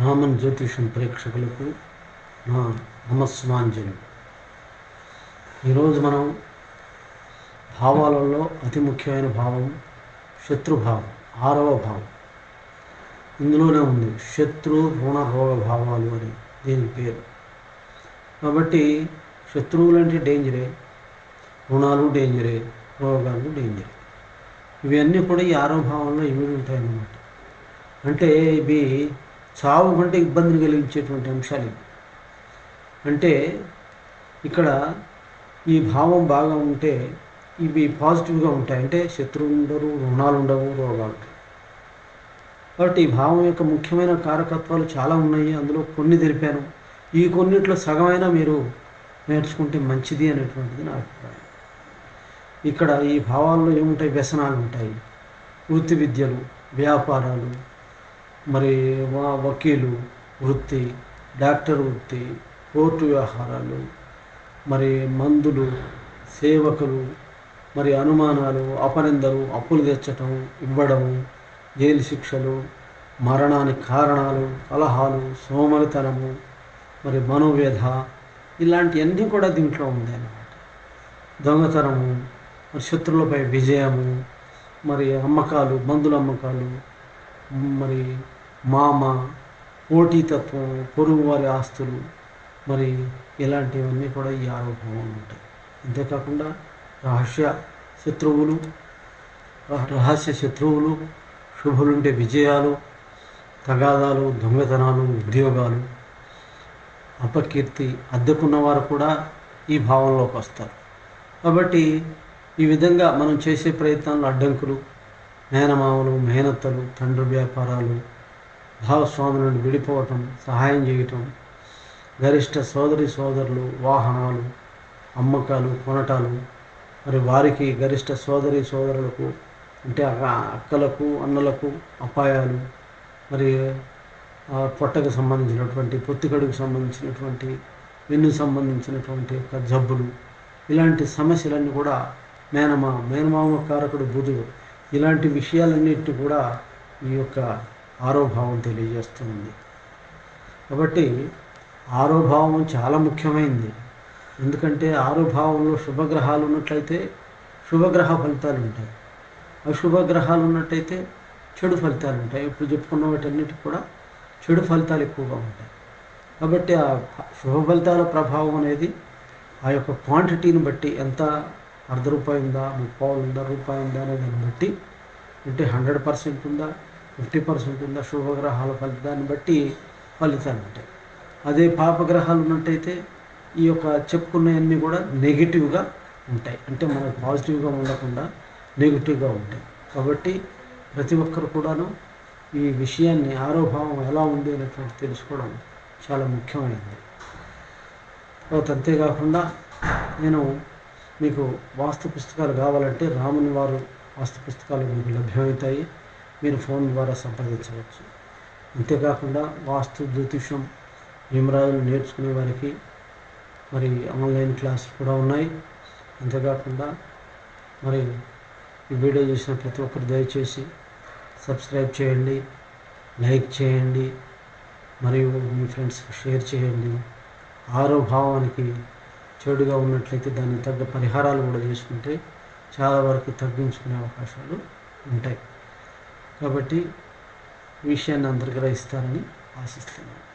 రామన్ జ్యోతిషం ప్రేక్షకులకు నా నమస్మాంజలి ఈరోజు మనం భావాలలో అతి ముఖ్యమైన భావం శత్రుభావం ఆరవ భావం. ఇందులోనే ఉంది శత్రు రుణ రోగ భావాలు అని దీని పేరు. కాబట్టి శత్రువులు అంటే డేంజరే రుణాలు డేంజరే రోగాలు డేంజరే. ఇవన్నీ కూడా ఈ ఆరవ భావంలో ఇవి ఉంటాయన్నమాట అంటే ఇవి చావు కంటే ఇబ్బందిని కలిగించేటువంటి అంశాలు అంటే ఇక్కడ ఈ భావం బాగా ఉంటే ఇవి పాజిటివ్గా ఉంటాయి. అంటే శత్రువులు ఉండరు రుణాలు ఉండవు రోగాలు ఉంటాయి. కాబట్టి ఈ భావం యొక్క ముఖ్యమైన కారకత్వాలు చాలా ఉన్నాయి. అందులో కొన్ని తెలిపాను. ఈ కొన్నిట్లో సగమైనా మీరు నేర్చుకుంటే మంచిది అనేటువంటిది నా అభిప్రాయం. ఇక్కడ ఈ భావాల్లో ఏముంటాయి? వ్యసనాలు ఉంటాయి. వృత్తి విద్యలు వ్యాపారాలు మరి వ- వకీలు వృత్తి డాక్టర్ వృత్తి కోర్టు వ్యవహారాలు మరి మందులు సేవకులు మరి అనుమానాలు అపనిందలు అప్పులు తెచ్చటం ఇవ్వడము జైలు శిక్షలు మరణానికి కారణాలు కలహాలు సోమరితనము మరి మనోవ్యధ ఇలాంటివన్నీ కూడా దీంట్లో ఉంది అన్నమాట దొంగతనము మరి శత్రువులపై విజయము మరి అమ్మకాలు మందుల అమ్మకాలు మరి మామ పోటీతత్వం పొరుగు వారి ఆస్తులు మరి ఇలాంటివన్నీ కూడా ఈ ఆరోపణలు ఉంటాయి. అంతేకాకుండా రహస్య శత్రువులు రహస్య శత్రువులు శుభులుంటే విజయాలు తగాదాలు దొంగతనాలు ఉద్యోగాలు అపకీర్తి అద్దెకున్న వారు కూడా ఈ భావంలోకి వస్తారు. కాబట్టి ఈ విధంగా మనం చేసే ప్రయత్నాలు అడ్డంకులు మేనమామలు మేనత్తలు తండ్రి వ్యాపారాలు భాగస్వామి నుండి విడిపోవటం సహాయం చేయటం గరిష్ట సోదరి సోదరులు వాహనాలు అమ్మకాలు కొనటాలు మరి వారికి గరిష్ట సోదరి సోదరులకు అంటే అక్కలకు అన్నలకు అపాయాలు మరి పొట్టకు సంబంధించినటువంటి పొత్తికడుకు సంబంధించినటువంటి వెన్నుకు సంబంధించినటువంటి జబ్బులు ఇలాంటి సమస్యలన్నీ కూడా మేనమా మేనమామ కారకుడు బుధుడు ఇలాంటి విషయాలన్నింటినీ కూడా ఈ యొక్క ఆరోభావం తెలియజేస్తుంది. కాబట్టి ఆరోభావం చాలా ముఖ్యమైనది ఎందుకంటే ఆరోభావంలో శుభగ్రహాలు ఉన్నట్లయితే శుభగ్రహ ఫలితాలు ఉంటాయి. అశుభగ్రహాలు ఉన్నట్టయితే చెడు ఫలితాలు ఉంటాయి. ఇప్పుడు చెప్పుకున్న వాటన్నిటి కూడా చెడు ఫలితాలు ఎక్కువగా ఉంటాయి. కాబట్టి ఆ శుభ ఫలితాల ప్రభావం అనేది ఆ యొక్క క్వాంటిటీని బట్టి ఎంత అర్ధ రూపాయి ఉందా ముప్పావు ఉందా రూపాయి ఉందా అనే దాన్ని బట్టి అంటే హండ్రెడ్ పర్సెంట్ ఉందా ఫిఫ్టీ పర్సెంట్ ఉందా శుభగ్రహాల ఫలితాన్ని బట్టి ఫలితాలు ఉంటాయి. అదే పాపగ్రహాలు ఉన్నట్టయితే ఈ యొక్క చెప్పుకున్నవన్నీ కూడా నెగిటివ్గా ఉంటాయి. అంటే మనకు పాజిటివ్గా ఉండకుండా నెగిటివ్గా ఉంటాయి. కాబట్టి ప్రతి ఒక్కరు కూడాను ఈ విషయాన్ని ఆరోభావం ఎలా ఉంది అనేటువంటి తెలుసుకోవడం చాలా ముఖ్యమైనది. తర్వాత అంతేకాకుండా నేను మీకు వాస్తు పుస్తకాలు కావాలంటే రాముని వారు వాస్తు పుస్తకాలు మీకు లభ్యమవుతాయి. మీరు ఫోన్ ద్వారా సంప్రదించవచ్చు అంతేకాకుండా వాస్తు జ్యోతిషం విమరాలు నేర్చుకునే వారికి మరి ఆన్లైన్ క్లాసులు కూడా ఉన్నాయి. అంతేకాకుండా మరి ఈ వీడియో చూసిన ప్రతి ఒక్కరు దయచేసి సబ్స్క్రైబ్ చేయండి లైక్ చేయండి మరియు మీ ఫ్రెండ్స్కి షేర్ చేయండి. ఆరో భావానికి చెడుగా ఉన్నట్లయితే దానికి తగ్గ పరిహారాలు కూడా చేసుకుంటే చాలా వరకు తగ్గించుకునే అవకాశాలు ఉంటాయి. కాబట్టి విషయాన్ని అందరు గ్రహిస్తారని ఆశిస్తున్నాను.